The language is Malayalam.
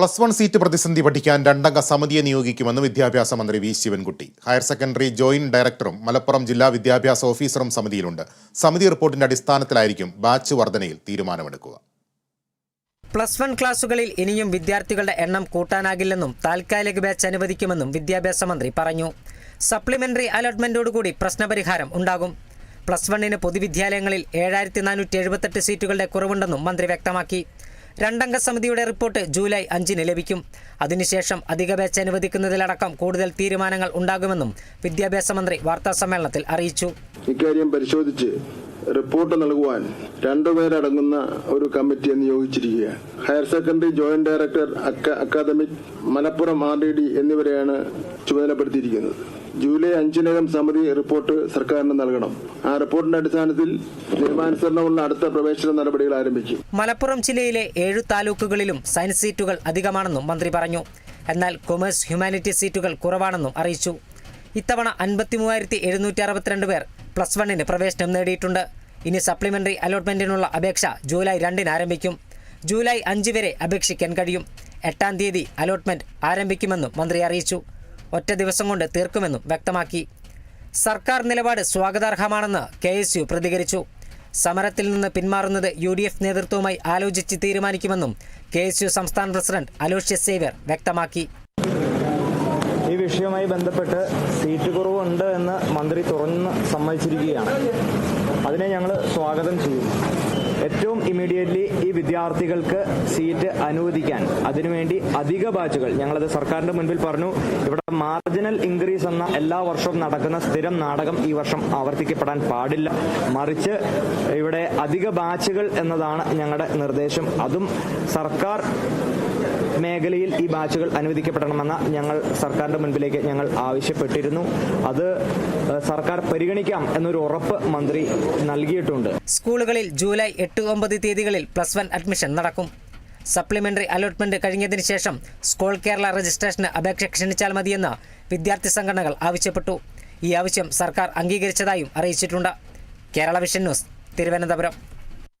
പ്ലസ് വൺ സീറ്റ് പ്രതിസന്ധി പഠിക്കാൻ രണ്ടംഗ സമിതിയെ നിയോഗിക്കുമെന്ന് വിദ്യാഭ്യാസ മന്ത്രി V Sivankutty. Higher secondary joint ഡയറക്ടറും മലപ്പുറം ജില്ലാ വിദ്യാഭ്യാസ ഓഫീസറും സമിതിയിലുണ്ട്. സമിതി റിപ്പോർട്ടിന്റെ അടിസ്ഥാനത്തിലായിരിക്കും ബാച്ച് വർധനയിൽ തീരുമാനമെടുക്കുക. പ്ലസ് വൺ ക്ലാസുകളിൽ ഇനിയും വിദ്യാർത്ഥികളുടെ എണ്ണം കൂട്ടാനാകില്ലെന്നും താൽക്കാലിക ബാച്ച് അനുവദിക്കുമെന്നും വിദ്യാഭ്യാസ മന്ത്രി പറഞ്ഞു. സപ്ലിമെന്ററി അലോട്ട്മെന്റോടുകൂടി പ്രശ്നപരിഹാരം ഉണ്ടാകും. പ്ലസ് വണ്ണിന് പൊതുവിദ്യാലയങ്ങളിൽ ഏഴായിരത്തി നാനൂറ്റി എഴുപത്തെട്ട് സീറ്റുകളുടെ കുറവുണ്ടെന്നും മന്ത്രി വ്യക്തമാക്കി. രണ്ടംഗ സമിതിയുടെ റിപ്പോർട്ട് ജൂലൈ അഞ്ചിന് ലഭിക്കും. അതിനുശേഷം അധിക ബാച്ച് അനുവദിക്കുന്നതിലടക്കം കൂടുതൽ തീരുമാനങ്ങൾ ഉണ്ടാകുമെന്നും വിദ്യാഭ്യാസ മന്ത്രി വാർത്താസമ്മേളനത്തിൽ അറിയിച്ചു. ഇക്കാര്യം പരിശോധിച്ച് റിപ്പോർട്ട് നൽകുവാൻ രണ്ടുപേരടങ്ങുന്ന ഒരു കമ്മിറ്റിയെ നിയോഗിച്ചിരിക്കുകയാണ്. ഹയർ സെക്കൻഡറി ജോയിന്റ് ഡയറക്ടർ അക്ക- academic Malappuram R D D എന്നിവരെയാണ് ചുമതലപ്പെടുത്തിയിരിക്കുന്നത്. ജൂലൈ അഞ്ചിനകം സമിതി റിപ്പോർട്ട് സർക്കാരിന് നൽകണം. ആ റിപ്പോർട്ടിന്റെ അടിസ്ഥാനത്തിൽ നിയമാനുസരണമുള്ള അടുത്ത പ്രവേശന നടപടികൾ ആരംഭിക്കും. മലപ്പുറം ജില്ലയിലെ ഏഴു താലൂക്കുകളിലും സയൻസ് സീറ്റുകൾ അധികമാണെന്നും മന്ത്രി പറഞ്ഞു. എന്നാൽ കൊമേഴ്സ് ഹ്യൂമാനിറ്റി സീറ്റുകൾ കുറവാണെന്നും അറിയിച്ചു. ഇത്തവണ അൻപത്തി മൂവായിരത്തി എഴുന്നൂറ്റി അറുപത്തിരണ്ട് പേർ പ്ലസ് വണ്ണിന് പ്രവേശനം നേടിയിട്ടുണ്ട്. ഇനി സപ്ലിമെന്ററി അലോട്ട്മെന്റിനുള്ള അപേക്ഷ ജൂലൈ രണ്ടിന് ആരംഭിക്കും. ജൂലൈ അഞ്ച് വരെ അപേക്ഷിക്കാൻ കഴിയും. എട്ടാം തീയതി അലോട്ട്മെന്റ് ആരംഭിക്കുമെന്നും മന്ത്രി അറിയിച്ചു. ഒറ്റ ദിവസം കൊണ്ട് തീർക്കുമെന്നും വ്യക്തമാക്കി. സർക്കാർ നിലപാട് സ്വാഗതാർഹമാണെന്ന് കെ എസ് യു പ്രതികരിച്ചു. സമരത്തിൽ നിന്ന് പിന്മാറുന്നത് യു ഡി എഫ് നേതൃത്വവുമായി ആലോചിച്ച് തീരുമാനിക്കുമെന്നും കെ എസ് യു സംസ്ഥാന പ്രസിഡന്റ് അലോഷ്യസ് സേവ്യർ വ്യക്തമാക്കി. വിഷയവുമായി ബന്ധപ്പെട്ട് സീറ്റ് കുറവുണ്ട് എന്ന് മന്ത്രി തുറന്ന് സമ്മതിച്ചിരിക്കുകയാണ്. അതിനെ ഞങ്ങൾ സ്വാഗതം ചെയ്യും. ഏറ്റവും ഇമ്മീഡിയറ്റ്ലി ഈ വിദ്യാർത്ഥികൾക്ക് സീറ്റ് അനുവദിക്കാൻ അതിനുവേണ്ടി അധിക ബാച്ചുകൾ ഞങ്ങളത് സർക്കാരിന്റെ മുൻപിൽ പറഞ്ഞു. ഇവിടെ മാർജിനൽ ഇൻക്രീസ് എന്ന എല്ലാ വർഷവും നടക്കുന്ന സ്ഥിരം നാടകം ഈ വർഷം ആവർത്തിക്കപ്പെടാൻ പാടില്ല. മറിച്ച് ഇവിടെ അധിക ബാച്ചുകൾ എന്നതാണ് ഞങ്ങളുടെ നിർദ്ദേശം. അതും സർക്കാർ മേഖലയിൽ ഈ ബാച്ചുകൾ അനുവദിക്കപ്പെടണമെന്ന ഞങ്ങൾ സർക്കാരിന്റെ മുൻപിലേക്ക് ഞങ്ങൾ ആവശ്യപ്പെട്ടിരുന്നു. അത് സർക്കാർ പരിഗണിക്കാം എന്നൊരു ഉറപ്പ് മന്ത്രി നൽകിയിട്ടുണ്ട്. സ്കൂളുകളിൽ ജൂലൈ എട്ട് ഒമ്പത് തീയതികളിൽ പ്ലസ് വൺ അഡ്മിഷൻ നടക്കും. സപ്ലിമെന്ററി അലോട്ട്മെന്റ് കഴിഞ്ഞതിന് ശേഷം സ്കൂൾ കേരള രജിസ്ട്രേഷന് അപേക്ഷ ക്ഷണിച്ചാൽ മതിയെന്ന് വിദ്യാർത്ഥി സംഘടനകൾ ആവശ്യപ്പെട്ടു. ഈ ആവശ്യം സർക്കാർ അംഗീകരിച്ചതായും അറിയിച്ചിട്ടുണ്ട്. Kerala vision news Thiruvananthapuram.